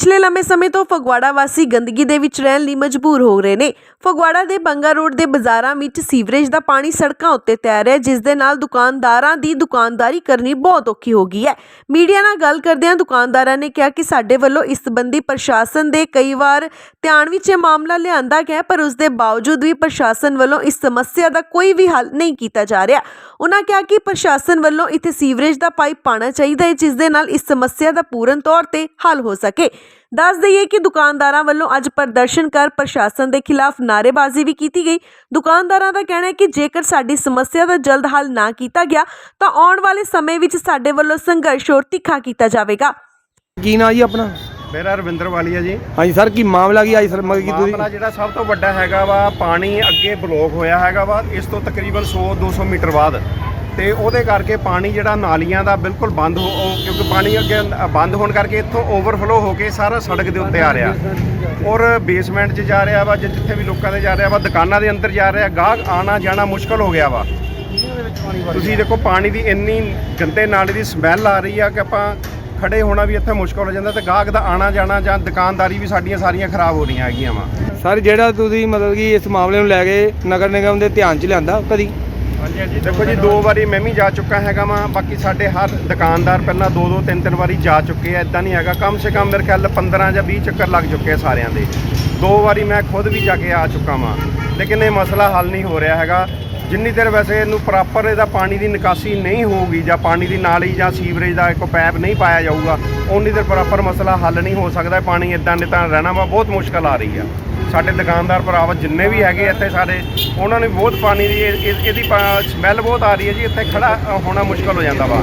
ਪਿਛਲੇ ਲੰਮੇ ਸਮੇਂ ਤੋਂ ਫਗਵਾੜਾ ਵਾਸੀ ਗੰਦਗੀ ਦੇ ਵਿੱਚ ਰਹਿਣ ਲਈ ਮਜਬੂਰ ਹੋ ਰਹੇ ਨੇ। ਫਗਵਾੜਾ ਦੇ ਬੰਗਾ ਰੋਡ ਦੇ ਬਾਜ਼ਾਰਾਂ ਵਿੱਚ ਸੀਵਰੇਜ ਦਾ ਪਾਣੀ ਸੜਕਾਂ ਉੱਤੇ ਤੈਰ ਰਿਹਾ ਹੈ, ਜਿਸ ਦੇ ਨਾਲ ਦੁਕਾਨਦਾਰਾਂ ਦੀ ਦੁਕਾਨਦਾਰੀ ਕਰਨੀ ਬਹੁਤ ਔਖੀ ਹੋ ਗਈ ਹੈ। ਮੀਡੀਆ ਨਾਲ ਗੱਲ ਕਰਦਿਆਂ ਦੁਕਾਨਦਾਰਾਂ ਨੇ ਕਿਹਾ ਕਿ ਸਾਡੇ ਵੱਲੋਂ ਇਸ ਸੰਬੰਧੀ ਪ੍ਰਸ਼ਾਸਨ ਦੇ ਕਈ ਵਾਰ ਧਿਆਨ ਵਿੱਚ ਇਹ ਮਾਮਲਾ ਲਿਆਂਦਾ ਗਿਆ ਪਰ ਉਸ ਦੇ ਬਾਵਜੂਦ ਵੀ ਪ੍ਰਸ਼ਾਸਨ ਵੱਲੋਂ ਇਸ ਸਮੱਸਿਆ ਦਾ ਕੋਈ ਵੀ ਹੱਲ ਨਹੀਂ ਕੀਤਾ ਜਾ ਰਿਹਾ। ਉਹਨਾਂ ਕਿਹਾ ਕਿ ਪ੍ਰਸ਼ਾਸਨ ਵੱਲੋਂ ਇੱਥੇ ਸੀਵਰੇਜ ਦਾ ਪਾਈਪ ਪਾਣਾ ਚਾਹੀਦਾ ਹੈ ਜਿਸ ਦੇ ਨਾਲ ਇਸ ਸਮੱਸਿਆ ਦਾ ਪੂਰਨ ਤੌਰ ਤੇ ਹੱਲ ਹੋ ਸਕੇ। ਦੱਸ ਦਈਏ ਕਿ ਦੁਕਾਨਦਾਰਾਂ ਵੱਲੋਂ ਅੱਜ ਪ੍ਰਦਰਸ਼ਨ ਕਰ ਪ੍ਰਸ਼ਾਸਨ ਦੇ ਖਿਲਾਫ ਨਾਅਰੇਬਾਜ਼ੀ ਵੀ ਕੀਤੀ ਗਈ। ਦੁਕਾਨਦਾਰਾਂ ਦਾ ਕਹਿਣਾ ਹੈ ਕਿ ਜੇਕਰ ਸਾਡੀ ਸਮੱਸਿਆ ਦਾ ਜਲਦ ਹੱਲ ਨਾ ਕੀਤਾ ਗਿਆ ਤਾਂ ਆਉਣ ਵਾਲੇ ਸਮੇਂ ਵਿੱਚ ਸਾਡੇ ਵੱਲੋਂ ਸੰਘਰਸ਼ ਹੋਰ ਤਿੱਖਾ ਕੀਤਾ ਜਾਵੇਗਾ। ਕੀ ਨਾਂ ਜੀ ਆਪਣਾ? ਮੇਰਾ ਰਵਿੰਦਰ ਵਾਲੀਆ ਜੀ। ਹਾਂਜੀ ਸਰ ਕੀ ਮਾਮਲਾ ਕੀ ਆਈ ਸਰ? ਮਤਲਬ ਕਿ ਮਾਮਲਾ ਤੁਸੀਂ ਜਿਹੜਾ ਸਭ ਤੋਂ ਵੱਡਾ ਹੈਗਾ ਵਾ ਪਾਣੀ ਅੱਗੇ ਬਲੌਕ ਹੋਇਆ ਹੈਗਾ ਵਾ ਇਸ ਤੋਂ ਤਕਰੀਬਨ 100 200 ਮੀਟਰ ਬਾਅਦ। ਤੇ ਉਹਦੇ ਕਰਕੇ ਪਾਣੀ ਜਿਹੜਾ ਨਾਲੀਆਂ ਦਾ ਬਿਲਕੁਲ ਬੰਦ ਹੋ ਉਹ- ਕਿਉਂਕਿ ਪਾਣੀ ਅੱਗੇ ਬੰਦ ਹੋਣ ਕਰਕੇ ਇੱਥੋਂ ਓਵਰਫਲੋ ਹੋ ਕੇ ਸਾਰਾ ਸੜਕ ਦੇ ਉੱਤੇ ਆ ਰਿਹਾ। ਔਰ ਬੇਸਮੈਂਟ 'ਚ ਜਾ ਰਿਹਾ ਵਾ ਜਿ- ਜਿੱਥੇ ਵੀ ਲੋਕਾਂ ਦੇ ਜਾ ਰਿਹਾ ਵਾ, ਦੁਕਾਨਾਂ ਦੇ ਅੰਦਰ ਜਾ ਰਿਹਾ, ਗਾਹਕ ਆਣਾ ਜਾਣਾ ਮੁਸ਼ਕਲ ਹੋ ਗਿਆ ਵਾ। ਤੁਸੀਂ ਦੇਖੋ, ਪਾਣੀ ਦੀ ਇੰਨੀ ਗੰਦੇ ਨਾਲੇ ਦੀ ਸਮੈਲ ਆ ਰਹੀ ਆ ਕਿ ਆਪਾਂ ਖੜੇ ਹੋਣਾ ਵੀ ਇੱਥੇ ਮੁਸ਼ਕਲ ਹੋ ਜਾਂਦਾ ਤੇ ਗਾਹਕ ਦਾ ਆਣਾ ਜਾਣਾ ਜਾਂ ਦੁਕਾਨਦਾਰੀ ਵੀ ਸਾਡੀਆਂ ਸਾਰੀਆਂ ਖਰਾਬ ਹੋ ਰਹੀਆਂ ਹੈਗੀਆਂ ਵਾ। ਸਰ, ਜਿਹੜਾ ਤੁਸੀਂ ਮਤਲਬ ਕਿ ਇਸ ਮਾਮਲੇ ਨੂੰ ਲੈ ਕੇ ਨਗਰ ਨਿਗਮ ਦੇ ਧਿਆਨ 'ਚ ਲਿਆਂਦਾ ਕਦੀ? ਹਾਂਜੀ ਹਾਂਜੀ ਦੇਖੋ ਜੀ ਦੋ ਵਾਰੀ ਮੈਂ ਵੀ ਜਾ ਚੁੱਕਾ ਹੈਗਾ ਵਾਂ ਬਾਕੀ ਸਾਡੇ ਹਰ ਦੁਕਾਨਦਾਰ ਪਹਿਲਾਂ ਦੋ ਦੋ ਤਿੰਨ ਤਿੰਨ ਵਾਰੀ ਜਾ ਚੁੱਕੇ ਆ ਇਦਾਂ ਨਹੀਂ ਹੈਗਾ ਕਮ ਸੇ ਕਮ ਮੇਰੇ ਖਿਆਲ 15 ਜਾਂ 20 ਚੱਕਰ ਲੱਗ ਚੁੱਕੇ ਆ ਸਾਰਿਆਂ ਦੇ। ਦੋ ਵਾਰੀ ਮੈਂ ਖੁਦ ਵੀ ਜਾ ਕੇ ਆ ਚੁੱਕਾ ਵਾਂ ਲੇਕਿਨ ਇਹ ਮਸਲਾ ਹੱਲ ਨਹੀਂ ਹੋ ਰਿਹਾ ਹੈਗਾ। ਜਿੰਨੀ ਦੇਰ ਵੈਸੇ ਇਹਨੂੰ ਪ੍ਰੋਪਰ ਇਹਦਾ ਪਾਣੀ ਦੀ ਨਿਕਾਸੀ ਨਹੀਂ ਹੋਊਗੀ ਜਾਂ ਪਾਣੀ ਦੀ ਨਾਲੀ ਜਾਂ ਸੀਵਰੇਜ ਦਾ ਇੱਕ ਪੈਪ ਨਹੀਂ ਪਾਇਆ ਜਾਊਗਾ ਉਨੀ ਦੇਰ ਪ੍ਰੋਪਰ ਮਸਲਾ ਹੱਲ ਨਹੀਂ ਹੋ ਸਕਦਾ ਪਾਣੀ ਇਦਾਂ ਤਾਂ ਰਹਿਣਾ ਵਾ ਬਹੁਤ ਮੁਸ਼ਕਲ ਆ ਰਹੀ ਆ। ਸਾਡੇ ਦੁਕਾਨਦਾਰ ਭਰਾਵਾ ਜਿੰਨੇ ਵੀ ਹੈਗੇ ਇੱਥੇ ਸਾਡੇ, ਉਹਨਾਂ ਨੂੰ ਬਹੁਤ ਪਾਣੀ ਦੀ ਇਹ- ਇਹ- ਇਹਦੀ ਸਮੈਲ ਬਹੁਤ ਆ ਰਹੀ ਹੈ ਜੀ, ਇੱਥੇ ਖੜਾ ਹੋਣਾ ਮੁਸ਼ਕਲ ਹੋ ਜਾਂਦਾ ਵਾ।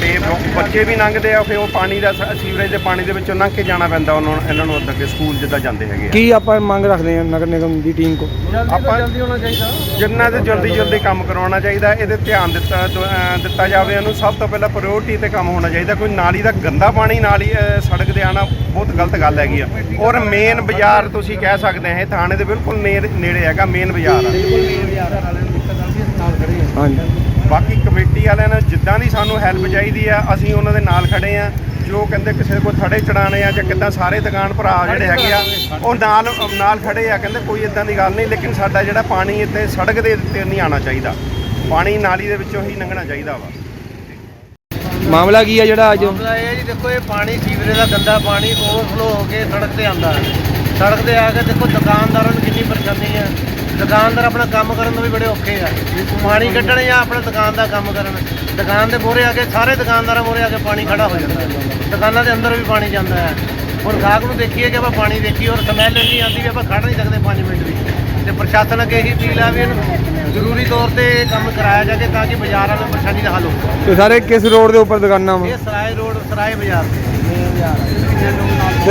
ਤੇ ਬੱਚੇ ਵੀ ਲੰਘਦੇ ਆ ਫਿਰ ਉਹ ਪਾਣੀ ਦਾ ਸ- ਸੀਵਰੇਜ ਦੇ ਪਾਣੀ ਦੇ ਵਿੱਚੋਂ ਲੰਘ ਕੇ ਜਾਣਾ ਪੈਂਦਾ ਉਹਨਾਂ ਨੂੰ ਇਹਨਾਂ ਨੂੰ ਅੱਗੇ ਅੱਗੇ ਸਕੂਲ ਜਿੱਦਾਂ ਜਾਂਦੇ ਹੈਗੇ ਆ। ਕੀ ਆਪਾਂ ਮੰਗ ਰੱਖਦੇ ਹਾਂ ਨਗਰ ਨਿਗਮ ਦੀ ਟੀਮ ਕੋ ਆਪਾਂ ਜਲਦੀ ਹੋਣਾ ਚਾਹੀਦਾ ਜਿੰਨਾ ਤੇ ਜਲਦੀ ਜਲਦੀ ਕੰਮ ਕਰਵਾਉਣਾ ਚਾਹੀਦਾ ਇਹਦੇ ਧਿਆਨ ਦਿੱਤਾ ਦ- ਅਹ ਦਿੱਤਾ ਜਾਵੇ ਇਹਨੂੰ ਸਭ ਤੋਂ ਪਹਿਲਾਂ ਪ੍ਰਾਇੋਰਟੀ ਤੇ ਕੰਮ ਹੋਣਾ ਚਾਹੀਦਾ ਕੋਈ ਨਾਲੀ ਦਾ ਗੰਦਾ ਪਾਣੀ ਨਾਲੀ ਅਹ ਸੜਕ ਤੇ ਆਣਾ ਬਹੁਤ ਗਲਤ ਗੱਲ ਹੈਗੀ ਆ। ਔਰ ਮੇਨ ਬਾਜ਼ਾਰ ਤੁਸੀਂ ਕਹਿ ਸਕਦੇ ਆ ਇਹ ਥਾਣੇ ਦੇ ਬਿਲਕੁਲ ਨੇੜੇ ਨੇੜੇ ਹੈਗਾ ਮੇਨ ਬਾਜ਼ਾਰ ਆ। ਹਾਂਜੀ। ਬਾਕੀ ਕਮੇਟੀ ਵਾਲਿਆਂ ਨੇ ਜਿੱਦਾਂ ਦੀ ਸਾਨੂੰ ਹੈਲਪ ਚਾਹੀਦੀ ਆ ਅਸੀਂ ਉਹਨਾਂ ਦੇ ਨਾਲ ਖੜੇ ਆ। ਜੋ ਕਹਿੰਦੇ ਕਿਸੇ ਕੋਲ ਥੜੇ ਚੜਾਣੇ ਆ ਜਾਂ ਕਿੱਦਾਂ ਸਾਰੇ ਦੁਕਾਨ ਭਰਾ ਜਿਹੜੇ ਹੈਗੇ ਆ ਉਹ ਨਾਲ ਨਾਲ ਖੜੇ ਆ ਕਹਿੰਦੇ ਕੋਈ ਇਦਾਂ ਦੀ ਗੱਲ ਨਹੀਂ ਲੇਕਿਨ ਸਾਡਾ ਜਿਹੜਾ ਪਾਣੀ ਇੱਥੇ ਸੜਕ ਦੇ ਉੱਤੇ ਨਹੀਂ ਆਉਣਾ ਚਾਹੀਦਾ। ਪਾਣੀ ਨਾਲੀ ਦੇ ਵਿੱਚੋਂ ਹੀ ਲੰਘਣਾ ਚਾਹੀਦਾ ਵਾ। ਮਾਮਲਾ ਕੀ ਆ ਜਿਹੜਾ ਅੱਜ? ਮਾਮਲਾ ਇਹ ਹੈ ਜੀ ਦੇਖੋ ਇਹ ਪਾਣੀ ਸੀਵਰੇਜ ਦਾ ਗੰਦਾ ਪਾਣੀ ਓਵਰਫਲੋ ਹੋ ਕੇ ਸੜਕ ਤੇ ਆਉਂਦਾ। ਹੈ ਸੜਕ ਤੇ ਆ ਕੇ ਦੇਖੋ ਦੁਕਾਨਦਾਰਾਂ ਨੂੰ ਕਿੰਨੀ ਪਰੇਸ਼ਾਨੀ ਹੈ ਦੁਕਾਨਦਾਰ ਆਪਣਾ ਕੰਮ ਕਰਨ ਤੋਂ ਵੀ ਬੜੇ ਔਖੇ ਆ। ਪਾਣੀ ਕੱਢਣ ਜਾਂ ਆਪਣਾ ਦੁਕਾਨ ਦਾ ਕੰਮ ਕਰਨ। ਦੁਕਾਨ ਦੇ ਮੋਹਰੇ ਆ ਕੇ ਸਾਰੇ ਦੁਕਾਨਦਾਰਾਂ ਮੋਹਰੇ ਆ ਕੇ ਪਾਣੀ ਖੜਾ ਹੋ ਜਾਂਦਾ। ਹੈ ਦੁਕਾਨਾਂ ਦੇ ਅੰਦਰ ਵੀ ਪਾਣੀ ਜਾਂਦਾ ਹੈ। ਹੁਣ ਗਾਹਕ ਨੂੰ ਦੇਖੀਏ ਕਿ ਆਪਾਂ ਪਾਣੀ ਦੇਖੀਏ ਔਰ ਸਮੈਲ ਇੰਨੀ ਆਉਂਦੀ ਵੀ ਆਪਾਂ ਖੜ ਨਹੀਂ ਸਕਦੇ 5 ਮਿੰਟ ਵੀ। ਤੇ ਪ੍ਰਸ਼ਾਸਨ ਅੱਗੇ ਇਹੀ ਅਪੀਲ ਆ ਵੀ ਇਹਨੂੰ ਜ਼ਰੂਰੀ ਤੌਰ ਤੇ ਇਹ ਕੰਮ ਕਰਾਇਆ ਜਾਵੇ ਤਾਂ ਕਿ ਬਾਜ਼ਾਰਾਂ ਵਿੱਚ ਪਰੇਸ਼ਾਨੀ ਦਾ ਹੱਲ ਹੋ ਤੇ ਸਾਰੇ ਕਿਸ ਰੋਡ ਦੇ ਉੱਪਰ ਦੁਕਾਨਾਂ ਵਾ? ਇਹ ਸਰਾਏ ਰੋਡ ਸਰਾਏ ਬਾਜ਼ਾਰ। ਤੇ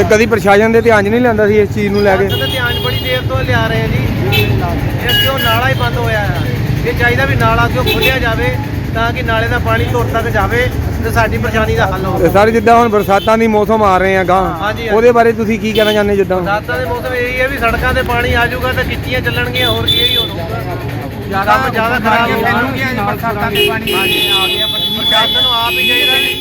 ਕਦੀ ਪ੍ਰਸ਼ਾਸਨ ਦੇ ਧਿਆਨ 'ਚ ਨਹੀਂ ਲਿਆਂਦਾ ਸੀ ਇਸ ਚੀਜ਼ ਨੂੰ ਲੈ ਕੇ? ਤੇ ਧਿਆਨ ਬੜੀ ਦੇਰ ਤੋਂ ਲਿਆ ਰਹੇ ਆ ਜੀ। ਇਹ ਕਿਉਂ ਨਾਲਾ ਹੀ ਬੰਦ ਹੋਇਆ ਹੈ ਇਹ ਚਾਹੀਦਾ ਵੀ ਨਾਲਾ ਕਿਉਂ ਖੋਲਿਆ ਜਾਵੇ ਤਾਂ ਕਿ ਨਾਲੇ ਦਾ ਪਾਣੀ ਧੁਰ ਤੱਕ ਜਾਵੇ ਤੇ ਸਾਡੀ ਪਰੇਸ਼ਾਨੀ ਦਾ ਹੱਲ ਤੇ ਹੋਵੇ ਸਰ ਜਿੱਦਾਂ ਹੁਣ ਬਰਸਾਤਾਂ ਦੀ ਮੌਸਮ ਆ ਰਹੇ ਆ ਗਾਂ ਹਾਂਜੀ, ਹਾਂਜੀ। ਉਹਦੇ ਬਾਰੇ ਤੁਸੀਂ ਕੀ ਕਹਿਣਾ ਚਾਹੁੰਦੇ ਜਿੱਦਾਂ? ਬਰਸਾਤਾਂ ਦੇ ਮੌਸਮ ਇਹ ਹੈ ਵੀ ਸੜਕਾਂ ਤੇ ਪਾਣੀ ਆ ਜਾਊਗਾ ਤਾਂ ਕਿੱਚੀਆਂ ਚੱਲਣਗੀਆਂ ਹੋਰ ਕੀ ਹੀ ਹੋਊਗਾ। ਕੰਮ ਜ਼ਿਆਦਾ ਖਰਾਬ ਹੋਊਗਾ ਬਰਸਾਤਾਂ ਦੇ ਪਾਣੀ ਆ ਗਿਆ ਪ੍ਰਸ਼ਾਸਨ ਨੂੰ ਆਪ ਹੀ ਚਾਹੀਦਾ ਵੀ